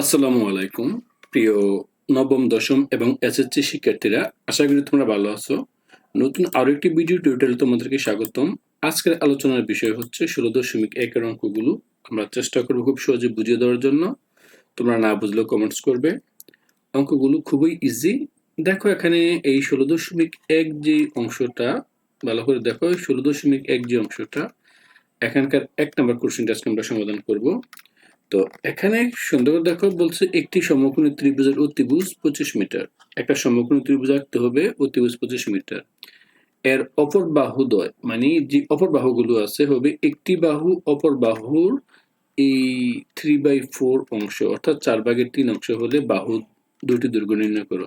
আসসালামু আলাইকুম, প্রিয় নবম, দশম এবং এসএসসি শিক্ষার্থীরা, আশা করি তোমরা ভালো আছো। নতুন আরও একটি ভিডিও টিউটোরিয়াল তোমাদেরকে স্বাগতম। আজকের আলোচনার বিষয় হচ্ছে ষোলো দশমিক একের অঙ্কগুলো। আমরা চেষ্টা করব খুব সহজে বুঝিয়ে দেওয়ার জন্য। তোমরা না বুঝলেও কমেন্টস করবে। অঙ্কগুলো খুবই ইজি দেখো এখানে এই ষোলো দশমিক এক যে অংশটা, ভালো করে দেখো ষোলো দশমিক এক যে অংশটা, এখানকার এক নম্বর কোশ্চেনটা আজকে আমরা সমাধান করব। তো এখানে সুন্দর দেখো বলছে একটি সমকোণী ত্রিভুজের অতিভুজ পঁচিশ মিটার। একটা সমকোণী ত্রিভুজ আঁকতে হবে, অতিভুজ পঁচিশ মিটার। এর অপর বাহুদ্বয় মানে যে অপর বাহুগুলো আছে, হবে একটি বাহু, অপর বাহুর এই থ্রি বাই ফোর অংশ, অর্থাৎ চার ভাগের তিন অংশ হলে বাহু দুটি দুর্গ নির্ণয় করো।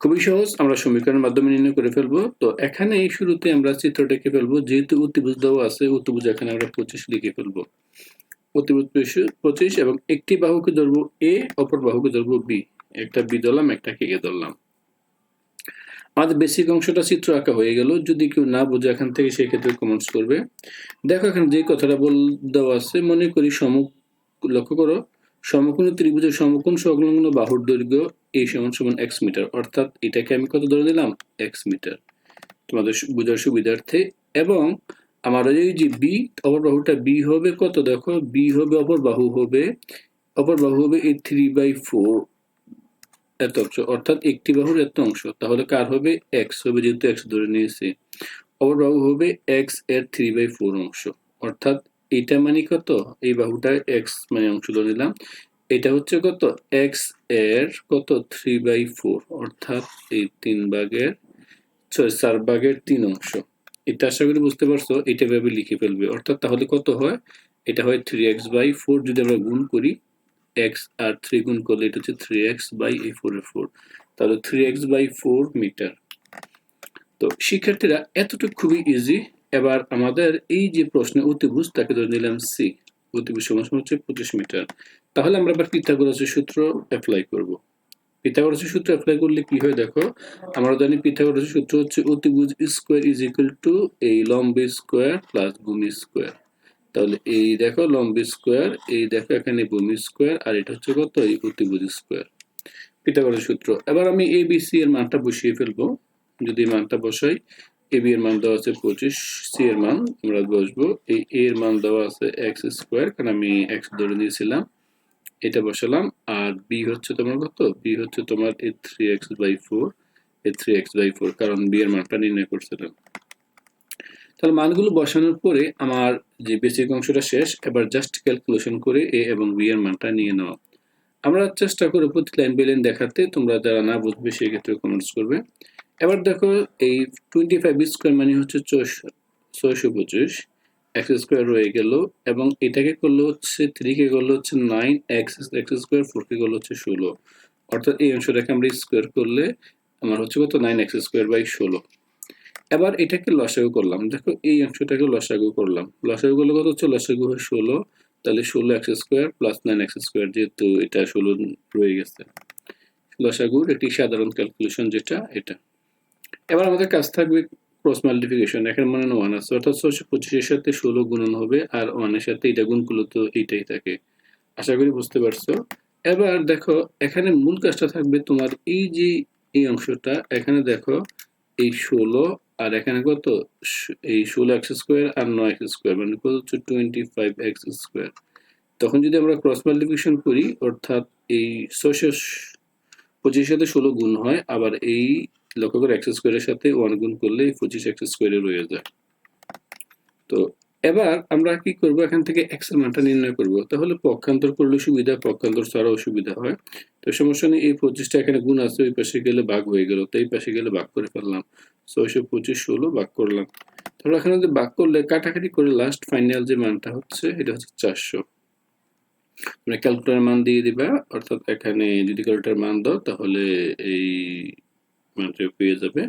খুবই সহজ, আমরা সমীকরণের মাধ্যমে নির্ণয় করে ফেলব। তো এখানে শুরুতে আমরা চিত্রটা এঁকে ফেলব, যেহেতু অতিভুজ দেওয়া আছে, অতিভুজ এখানে আমরা পঁচিশ লিখে ফেলব। অতিভুজ পঁচিশ এবং একটি বাহুকে ধরবো এ, অপর বাহুকে ধরবো বি। একটা বি ধরলাম, একটা কে ধরলাম। আমাদের বেসিক অংশটা চিত্র আঁকা হয়ে গেল। যদি কেউ না বোঝে এখান থেকে সেই ক্ষেত্রে কমেন্টস করবে। দেখো, এখানে যে কথাটা বল, দেওয়া আছে, মনে করি সমুখ লক্ষ্য করো, সমকোণ ত্রিভুজের সমকোণ সংলগ্ন বাহুর দৈর্ঘ্য এই সমান সমান এক্স মিটার অর্থাৎ এটাকে আমি কত ধরে দিলাম এক্স মিটার তোমাদের বোঝার সুবিধার্থে। এবং আমার এই যে বি অপর বাহুটা বি হবে কত? দেখো বি হবে অপর বাহু হবে, অপর বাহু হবে এই থ্রি বাই ফোর এত অংশ অর্থাৎ একটি বাহুর এত অংশ। তাহলে কার হবে? এক্স হবে, যেহেতু এক্স ধরে নিয়েছে। অপর বাহু হবে এক্সের থ্রি বাই ফোর অংশ। অর্থাৎ এটা মানে কত? এই বাহুটা এক্স মানে অংশ ধরে নিলাম। এটা হচ্ছে কত? এক্সের কত? থ্রি বাই ফোর অর্থাৎ এই তিন ভাগের ছয় চার ভাগের তিন অংশ। এটা আশা করি বুঝতে পারছ এটা ভাবে লিখে ফেলবে। অর্থাৎ তাহলে কত হয়? এটা হয় থ্রি এক্স বাই ফোর যদি আমরা গুণ করি এক্স আর থ্রি গুণ করলে এটা হচ্ছে থ্রি এক্স বাই এই ফোর এর ফোর তাহলে three x by four metre তো শিক্ষার্থীরা, এতটুকু খুবই ইজি এবার আমাদের এই যে প্রশ্নে, অতিভুজ, তাকে ধরে নিলাম সি অতিভুজ সমান হচ্ছে পঁচিশ মিটার তাহলে আমরা আবার পিথাগোরাসের সূত্র অ্যাপ্লাই করব। পিথাগোরাসের সূত্র অ্যাপ্লাই করলে কি হয় দেখো? আমরা জানি পিথাগোরাসের সূত্র হচ্ছে অতিভুজ স্কোয়ার ইজ ইকুয়াল টু এই লম্ব স্কোয়ার প্লাস ভূমি স্কোয়ার তাহলে এই দেখো লম্ব স্কোয়ার এই দেখো এখানে ভূমি স্কোয়ার আর এটা হচ্ছে কত? এই অতিভুজ স্কোয়ার পিথাগোরাসের সূত্র। এবার আমি এ বি সি এর মানটা বসিয়ে ফেলব। যদি মানটা বসাই এ বি এর মান দেওয়া আছে পঁচিশ সি এর মান আমরা বসবো। এই এর মান দেওয়া আছে এক্স স্কোয়ার কারণ আমি এক্স ধরে নিয়েছিলাম। এটা বসালাম, আর বি হচ্ছে তোমার কত? বি হচ্ছে তোমার A three x by four A three x by four কারণ বি এর মানটা নির্ণয় করছিলাম। তাহলে মানগুলো বসানোর পরে আমার যে বেসিক অংশটা শেষ, এবার জাস্ট ক্যালকুলেশন করে এ এবং বি এর মানটা নিয়ে নেওয়া আমরা চেষ্টা করে প্রতি লাইন বেলেন দেখাতে, তোমরা যারা না বুঝবে সেই ক্ষেত্রে কমেন্টস করবে। এবার দেখো এই টোয়েন্টি ফাইভ স্কোয়ার মানে হচ্ছে ছয়শো পঁচিশ। এক্স স্কোয়ার রয়ে গেল এবং এটাকে করলে হচ্ছে থ্রিকে করলে হচ্ছে নাইন এক্স এক্স স্কোয়ার ফোরকে করলে হচ্ছে ষোলো। অর্থাৎ এই অংশটাকে আমরা স্কোয়ার করলে আমার হচ্ছে কত? নাইন এক্স স্কোয়ার বাই ষোলো। এবার এটাকে লসাগু করলাম। দেখো এই অংশটাকে লসাগু করলাম। লসাগু করলে কত হচ্ছে? লসাগু হয় ষোলো। তাহলে ষোলো x square plus nine x square যেহেতু এটা ষোলো রয়ে গেছে। লসাগুর একটি সাধারণ ক্যালকুলেশন যেটা, এটা। এবার আমাদের কাজ থাকবে ক্রস মাল্টিফিকেশন এখানে মনে ওয়ান আছে অর্থাৎ ছশো পঁচিশের সাথে ষোলো গুণন হবে, আর ওয়ানের সাথে এটা গুণ করলে তো এইটাই থাকে। আশা করি বুঝতে পারছ? এবার দেখো, এখানে মূল কাজটা থাকবে তোমার এই যে এই অংশটা, এখানে দেখো এই ষোলো, আর এখানে কত? এই ষোলো এক্স স্কোয়ার আর নয় এক্স স্কোয়ার মানে কত? হচ্ছে টোয়েন্টি ফাইভ এক্স স্কোয়ার তখন যদি আমরা ক্রস মাল্টিপ্লিকেশন করি, অর্থাৎ এই ছয়শো পঁচিশের সাথে ষোলো গুণ হয়, আবার এই লক্ষ্য করে এক্স স্কোয়ারের সাথে ওয়ান গুণ করলে পঁচিশ এক্স স্কোয়ারে রয়ে যায়। তো এবার আমরা কি করব? এখান থেকে এক্সের মানটা নির্ণয় করব। তাহলে পক্ষান্তর করলে সুবিধা, পক্ষান্তর ছাড়াও সুবিধা হয়। তো সমস্যা নেই, এই পঁচিশটা এখানে গুণ আছে, ওই পাশে গেলে ভাগ হয়ে গেল। তো এই পাশে গেলে ভাগ করে ফেললাম। ছয়শো পঁচিশ, ষোলো ভাগ করলাম। তাহলে এখানে যদি ভাগ করলে, কাটাকাটি করে লাস্ট ফাইনাল যে মানটা হচ্ছে, এটা হচ্ছে চারশো। মানে ক্যালকুলেটার মান দিয়ে দিবা, অর্থাৎ এখানে যদি ক্যালকুলেটার মান দাও, তাহলে এই মানটা পেয়ে যাবে।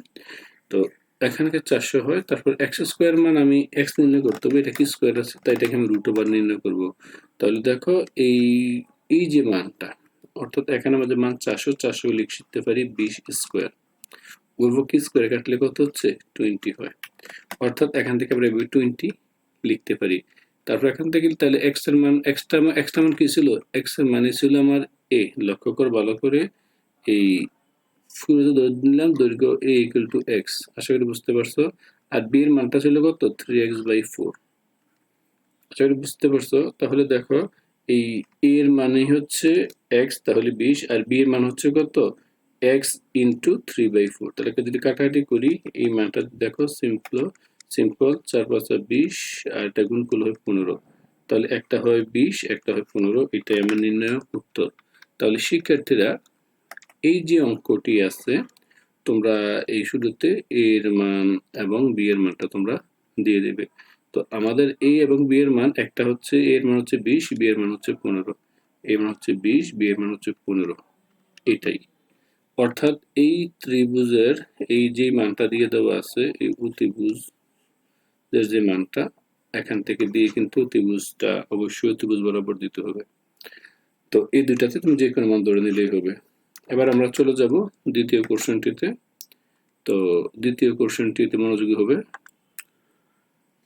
তো এখানকে চারশো হয়, তারপর এক্স স্কোয়ার মান আমি এক্স নির্ণয় করতে হবে, এটা কি স্কোয়ার আছে, তাই এটাকে আমি রুট ওভার নির্ণয় করব। তাহলে দেখো, এই এই যে মানটা, অর্থাৎ এখানে আমাদের মান চারশো চারশো লিখতে পারি বিশ স্কোয়ার। কি স্কোয়ার কাটলে কত হচ্ছে? টোয়েন্টি হয়। অর্থাৎ এখান থেকে আমরা টোয়েন্টি লিখতে পারি। তারপর এখান থেকে তাহলে এক্সের মান এক্সট্রা এক্সট্রা মান কি ছিল? এক্সের মানে ছিল আমার এ, লক্ষ্য কর ভালো করে, এই শুরুতে ধরে নিলাম দৈর্ঘ্য এ ইকুয়াল টু এক্স আশা করি বুঝতে পারছ? আর বি এর মানটা ছিল কত? থ্রি এক্স বাই ফোর আশা করি বুঝতে পারছ? তাহলে দেখো, এই এ এর মানে হচ্ছে এক্স তাহলে বিশ। আর বি এর মান হচ্ছে কত? X into three by four তাহলে যদি কাটাকাটি করি, এই মানটা দেখো সিম্পল সিম্পল চার পাঁচটা বিশ, আর এটা গুণ করলে হয় পনেরো। তাহলে একটা হয় বিশ, একটা হয় পনেরো। এটাই আমার নির্ণয় উত্তর। তাহলে শিক্ষার্থীরা এই যে অঙ্কটি আছে, তোমরা এই শুরুতে এর মান এবং বি এর মানটা তোমরা দিয়ে দেবে। তো আমাদের এ এবং বি এর মান, একটা হচ্ছে এ এর মান হচ্ছে বিশ বি এর মান হচ্ছে পনেরো। এর মান হচ্ছে বিশ বি এর মান হচ্ছে পনেরো। এটাই। অর্থাৎ এই ত্রিভুজের এই যে মানটা দিয়ে দেওয়া আছে, এই অতিভুজ যে মানটা, এখান থেকে দিয়ে কিন্তু ত্রিভুজটা অবশ্যই ত্রিভুজ বরাবর দিতে হবে। তো এই দুইটাতে তুমি যে কোনো মান ধরে নিলেই হবে। এবার আমরা চলে যাব দ্বিতীয় কোশ্চেনটিতে তো দ্বিতীয় কোশ্চেনটিতে মনোযোগী হবে।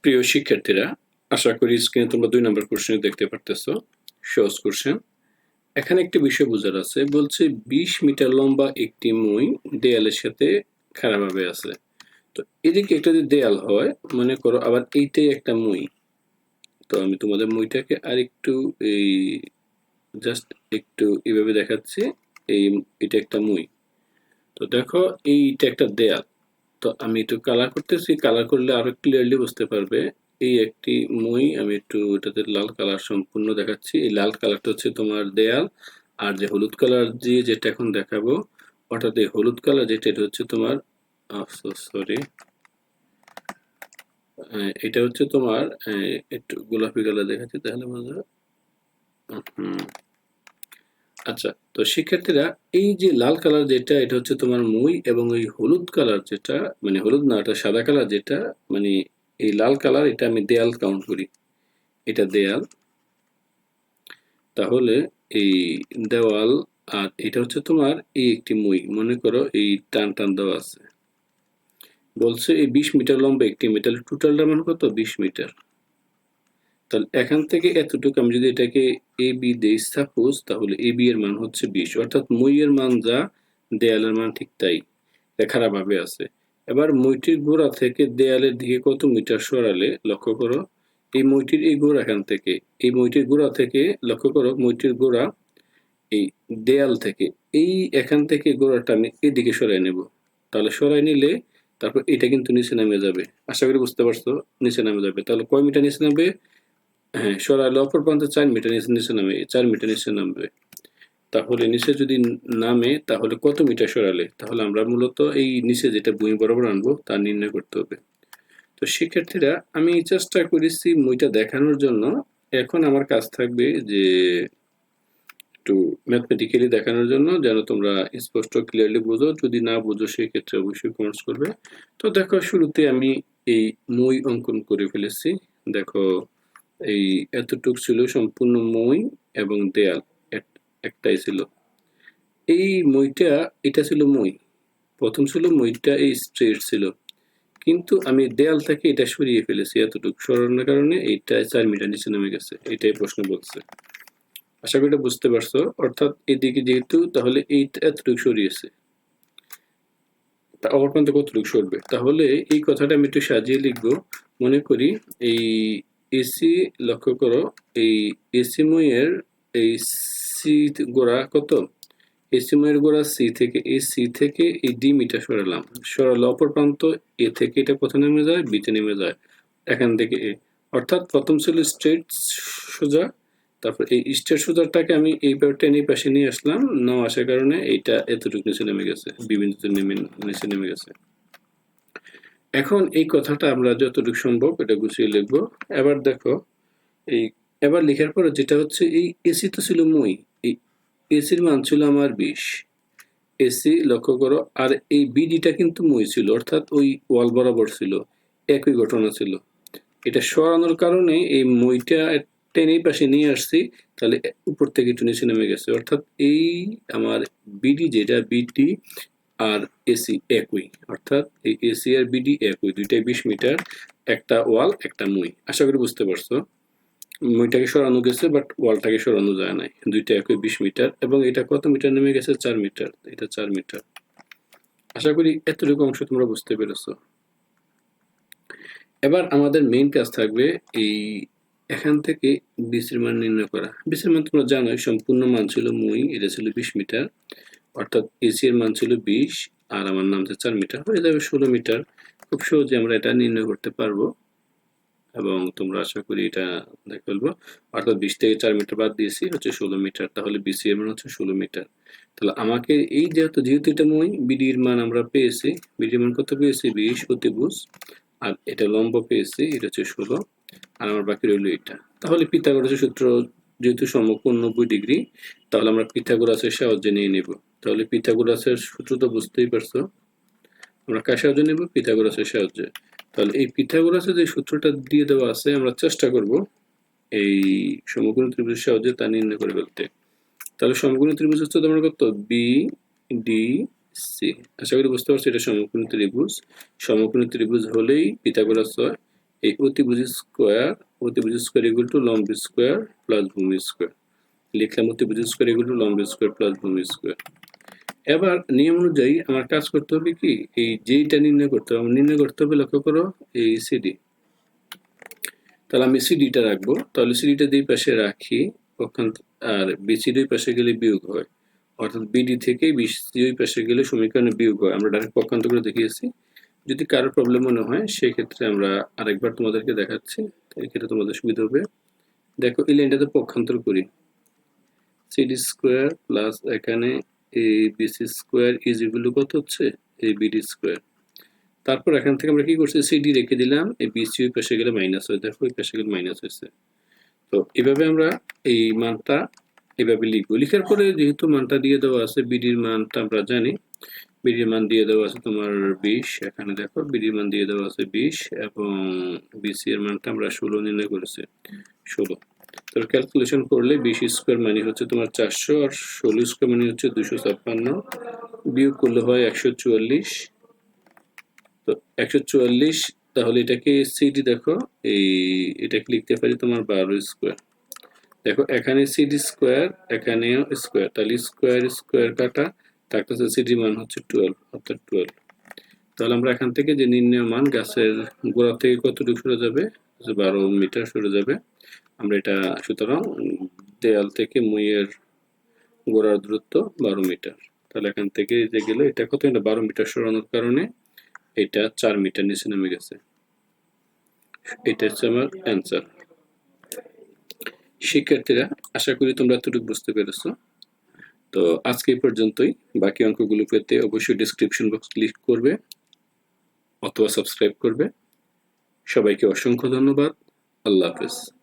প্রিয় শিক্ষার্থীরা, আশা করি স্ক্রিনে তোমরা দুই নম্বর কোশ্চেন দেখতে পারতেছো। সহজ কোশ্চেন এখানে একটি বিষয় বোঝার আছে। বলছে, বিশ মিটার লম্বা একটি মই দেয়ালের সাথে খারাপভাবে আছে। তো এদিকে একটা যদি দেয়াল হয়, মনে করো আবার এইটাই একটা মই। তো আমি তোমাদের মইটাকে আর একটু এই জাস্ট একটু এভাবে দেখাচ্ছি। এই, এটা একটা মই। তো দেখো এইটা একটা দেয়াল। তো আমি একটু কালার করতেছি কালার করলে আরও ক্লিয়ারলি বুঝতে পারবে, এই একটি মই, আমি একটু এটাতে লাল কালার সম্পূর্ণ দেখাচ্ছি। এই লাল কালারটা হচ্ছে তোমার দেয়াল, আর যে হলুদ কালার দিয়ে যেটা এখন দেখাবো, অর্থাৎ এই হলুদ কালার যেটা, এটা হচ্ছে তোমার সরি এটা হচ্ছে তোমার একটু গোলাপি কালার দেখাচ্ছি, তাহলে বোঝা হুম। আচ্ছা তো শিক্ষার্থীরা এই যে লাল কালার যেটা, এটা হচ্ছে তোমার মই এবং এই হলুদ কালার যেটা মানে হলুদ না, এটা সাদা কালার যেটা মানে এই লাল কালার, এটা আমি দেয়াল কাউন্ট করি। এটা দেয়াল। তাহলে এই দেওয়াল আর এটা হচ্ছে তোমার এই একটি মই, মনে করো এই টান টান দেওয়া আছে। বলছে এই বিশ মিটার লম্বা একটি মিটার টোটালটা মানে কত বিশ মিটার। তাহলে এখান থেকে এতটুকু আমি যদি এটাকে এ বি দেই সাপোজ তাহলে এ বি এর মান হচ্ছে বিশ। অর্থাৎ মই এর মান যা, দেয়ালের মান ঠিক তাই। খারাপভাবে আছে। এবার মইটির গোড়া থেকে দেয়ালের দিকে কত মিটার সরালে, লক্ষ্য করো, এই মইটির এই গোড়া এখান থেকে, এই মইটির গোড়া থেকে, লক্ষ্য করো, মইটির গোড়া এই দেয়াল থেকে, এই এখান থেকে গোড়াটা আমি এদিকে সরাই নেব। তাহলে সরাই নিলে, তারপর এটা কিন্তু নিচে নামে যাবে। আশা করি বুঝতে পারছ, নিচে নামে যাবে। তাহলে কয় মিটার নিচে নামবে? হ্যাঁ সরাইলে অপর প্রান্তে চার মিটার নিচে নিচে নামে চার মিটার নিচে নামবে। তাহলে নিচে যদি নামে, তাহলে কত মিটার সরালে? তাহলে আমরা মূলত এই নিচে যেটা বই বরাবর আনব, তা নির্ণয় করতে হবে। তো শিক্ষার্থীরা, আমি চেষ্টা করেছি বইটা দেখানোর জন্য। এখন আমার কাজ থাকবে যে একটু ম্যাথমেটিক্যালি দেখানোর জন্য, যেন তোমরা স্পষ্ট ক্লিয়ারলি বোঝো। যদি না বোঝো, সেক্ষেত্রে অবশ্যই কমেন্টস করবে। তো দেখো, শুরুতে আমি এই মই অঙ্কন করে ফেলেছি। দেখো এই এতটুক ছিল সম্পূর্ণ মই এবং দেয়াল একটাই ছিল। এই মইটা, এটা ছিল মই। প্রথম ছিল মইটা এই স্ট্রেট ছিল। কিন্তু আমি দেয়াল থেকে এটা সরিয়ে ফেলেছি এতটুকু। সরানোর কারণে এইটা চার মিটার নিচে নেমে গেছে, এটাই প্রশ্ন বলছে। আশা করি এটা বুঝতে পারছ। অর্থাৎ এদিকে যেহেতু, তাহলে এইটা এতটুকু সরিয়েছে। অপর প্রান্তে কতটুকু সরবে? তাহলে এই কথাটা আমি একটু সাজিয়ে লিখব। মনে করি এই এসি লক্ষ্য করো, এই এসি মইয়ের, এই সি গোড়া কত? এসি মইয়ের গোড়া সি থেকে, এই সি থেকে এই ডি মিটার সরালাম। সরালে অপর প্রান্ত এ থেকে এটা কোথায় নেমে যায় বিতে নেমে যায়, এখান থেকে এ। অর্থাৎ প্রথম ছিল স্ট্রেট সোজা, তারপর এই স্ট্রেট সোজাটাকে আমি এই টেনে পাশে নিয়ে আসলাম নাও আসার কারণে এইটা এতটুকু নিচে নেমে গেছে বিভিন্ন নেমে, নিচে নেমে গেছে। এখন এই কথাটা আমরা যতটুকু সম্ভব এটা গুছিয়ে লিখব। এবার দেখো, এই এবার লেখার পরে যেটা হচ্ছে, এই এসি তো ছিল মই, এই এসির মান ছিল আমার বিশ। এসি লক্ষ্য করো, আর এই বিডিটা কিন্তু মই ছিল, অর্থাৎ ওই ওয়াল বরাবর ছিল, একই ঘটনা ছিল। এটা সরানোর কারণে এই মইটা টেনে পাশে নিয়ে আসছি, তাহলে উপর থেকে একটু নিচে নেমে গেছে। অর্থাৎ এই আমার বিডি যেটা, বিডি আর এসি একই, অর্থাৎ এই এসি আর বিডি একই, দুইটাই বিশ মিটার, একটা ওয়াল, একটা মই। আশা করি বুঝতে পারছ। মইটাকে সরানো গেছে বাট ওয়ালটাকে সরানো যায় নাই। দুইটা একই বিশ মিটার, এবং এটা কত মিটার নেমে গেছে? চার মিটার। এটা চার মিটার। আশা করি এতটুকু অংশ তোমরা বুঝতে পেরেছ। এবার আমাদের মেইন কাজ থাকবে এই এখান থেকে বিসির মান নির্ণয় করা। বিসির মান তোমরা জানোই, সম্পূর্ণ মান ছিল মুই, এটা ছিল বিশ মিটার। অর্থাৎ এসি এর মান ছিল বিশ, আর আমার নাম চার মিটার। হয়ে যাবে ষোলো মিটার। খুব সহজে আমরা এটা নির্ণয় করতে পারব। এবং তোমরা আশা করি এটা দেখে ফেলব। অর্থাৎ বিশ থেকে চার মিটার বাদ দিয়েছি, হচ্ছে ষোলো মিটার। তাহলে বিসি এর মান হচ্ছে ষোলো মিটার। তাহলে আমাকে এই যেহেতু যেহেতু এটা মই বিডির মান আমরা পেয়েছি বিডির মান কত পেয়েছি? বিশ অতিভুজ। আর এটা লম্ব পেয়েছি, এটা হচ্ছে ষোলো। আর আমার বাকি রইল এটা। তাহলে পিথাগোরাসের সূত্র যেহেতু সমকোণ নব্বই ডিগ্রি, তাহলে আমরা পিথাগোরাসের সাহায্যে নিয়ে নেব। তাহলে পিথাগোরাসের সূত্র তো বুঝতেই পারছ। আমরা কার সাহায্যে নেব? পিথাগোরাসের সাহায্যে। তাহলে এই পিথাগোরাসের যে সূত্রটা দিয়ে দেওয়া আছে, আমরা চেষ্টা করব এই সমকোণ ত্রিভুজের সাহায্যে তা নির্ণয় করে ফেলতে। তাহলে সমকোণ ত্রিভুজ হচ্ছে তোমার কত? বি ডি সি আশা করি বুঝতে পারছ, এটা সমকোণ ত্রিভুজ। সমকোণ ত্রিভুজ হলেই পিথাগোরাস হয়। এই অতিভুজ স্কোয়ার অতিভুজ স্কোয়ার ইকুয়াল টু লম্ব স্কোয়ার প্লাস ভূমি স্কোয়ার। লিখলাম অতিভুজ স্কোয়ার ইকুয়াল টু লম্ব স্কোয়ার প্লাস ভূমি স্কোয়ার। এবার নিয়ম অনুযায়ী আমার কাজ করতে হবে কি? এই যেইটা নির্ণয় করতে হবে, নির্ণয় করতে হবে লক্ষ্য করো, এই সিডি তাহলে আমি সিডিটা রাখব। তাহলে সিডিটা দুই পাশে রাখি ওখান আর বিসি দুই পাশে গেলে বিয়োগ হয়। অর্থাৎ বিডি থেকে বিসি দুই পাশে গেলে সমীকরণে বিয়োগ হয়। আমরা ডাইরেক্ট পক্ষান্ত করে দেখিয়েছি। যদি কারও প্রবলেম মনে হয়, সেক্ষেত্রে আমরা আরেকবার তোমাদেরকে দেখাচ্ছি। এক্ষেত্রে তোমাদের সুবিধা হবে। দেখো, এই লাইনটাতে পক্ষান্তর করি। সিডি স্কোয়ার প্লাস এখানে ইকুয়াল কত হচ্ছে? তারপর এখান থেকে আমরা কি করছি? রেখে দিলাম। এই বিসি পাশে গেলে মাইনাস দেখো পাশে গেলে মাইনাস হয়েছে। তো এভাবে আমরা এই মানটা এভাবে লিখব। লিখার পরে যেহেতু মানটা দিয়ে দেওয়া আছে বিডির মানটা আমরা জানি। বিডির মান দিয়ে দেওয়া আছে তোমার বিশ। এখানে দেখো বিডির মান দিয়ে দেওয়া আছে বিশ এবং বিসি এর মানটা আমরা ষোলো নির্ণয় করেছি। ষোলো। তো ক্যালকুলেশন করলে বিশ স্কোয়ার মানে হচ্ছে তোমার চারশো আর ষোলো স্কোয়ার মানে হচ্ছে দুশো ছাপ্পান্ন। বিয়োগ করলে হয় একশো চুয়াল্লিশ। তো একশো চুয়াল্লিশ, তাহলে এটাকে সিডি দেখো, এই এটাকে লিখতে পারি তোমার বারো স্কোয়ার দেখো, এখানে সিডি স্কোয়ার এখানে স্কোয়ার তাহলে স্কোয়ার স্কোয়ার কাটা, থাকতেছে সিডি মান হচ্ছে টুয়েলভ অর্থাৎ টুয়েলভ তাহলে আমরা এখান থেকে যে নির্ণয় মান, গাছের গোড়া থেকে কতটুকু সরে যাবে? বারো মিটার সরে যাবে। আমরা এটা, সুতরাং দেয়াল থেকে মুইয়ের গোড়ার দূরত্ব বারো মিটার। তাহলে এখান থেকে যে গেলে এটা কত? এটা বারো মিটার সরানোর কারণে এটা চার মিটার নিচে নেমে গেছে। এটা হচ্ছে আমার অ্যান্সার শিক্ষার্থীরা, আশা করি তোমরা এতটুকু বুঝতে পেরেছ। তো আজকে এই পর্যন্তই। বাকি অঙ্কগুলো পেতে অবশ্যই ডিসক্রিপশন বক্স ক্লিক করবে অথবা সাবস্ক্রাইব করবে। সবাইকে অসংখ্য ধন্যবাদ। আল্লাহ হাফেজ।